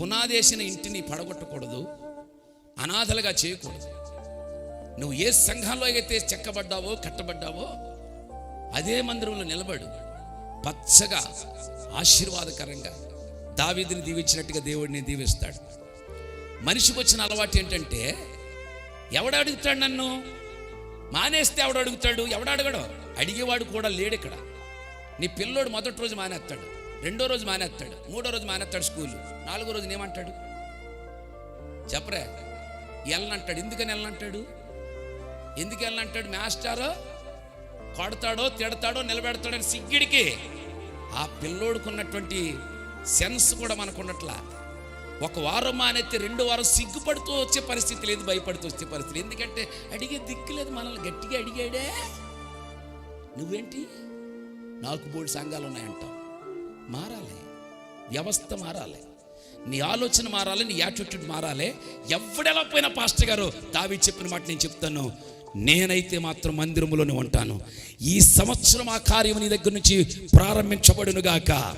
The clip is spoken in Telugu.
పునాదేసిన ఇంటిని పడగొట్టకూడదు అనాథలుగా చేయకూడదు. నువ్వు ఏ సంఘంలో అయితే చెక్కబడ్డావో కట్టబడ్డావో అదే మందిరంలో నిలబడు. పచ్చగా ఆశీర్వాదకరంగా దావీదిని దీవించినట్టుగా దేవుడిని దీవిస్తాడు. మనిషికి వచ్చిన అలవాటు ఏంటంటే ఎవడు అడుగుతాడు నన్ను? మానేస్తే ఎవడు అడుగుతాడు? ఎవడు అడగడు? అడిగేవాడు కూడా లేడు ఇక్కడ. నీ పిల్లోడు మొదటి రోజు మానేస్తాడు. రెండో రోజు మానేస్తాడు మూడో రోజు మానేస్తాడు స్కూల్. నాలుగో రోజు ఏమంటాడు చెప్పరే వెళ్ళనంటాడు ఎందుకని వెళ్ళనంటాడు ఎందుకు వెళ్ళనంటాడు మాస్టారో? కొడతాడో తిడతాడో నిలబెడతాడని సిగ్గిడికి ఆ పిల్లోడుకున్నటువంటి సెన్స్ కూడా మనకున్నట్లా. ఒక వారం మానైతే రెండు వారం సిగ్గుపడుతూ వచ్చే పరిస్థితి లేదు భయపడుతూ వచ్చే పరిస్థితి ఎందుకంటే అడిగే దిక్కు లేదు మనల్ని గట్టిగా అడిగాడే. నువ్వేంటి? నాకు మూడు సంఘాలు ఉన్నాయంటావు వ్యవస్థ మారాలి. నీ ఆలోచన మారాలి నీ యాటిట్యూడ్ మారాలి. ఎవడెలా పోయినా పాస్టర్ గారు దావి చెప్పిన మాట నేను చెప్తాను. నేనైతే మాత్రం మందిరములోనే ఉంటాను. ఈ సంవత్సరం ఆ కార్యం నీ దగ్గర నుంచి ప్రారంభించబడును గాక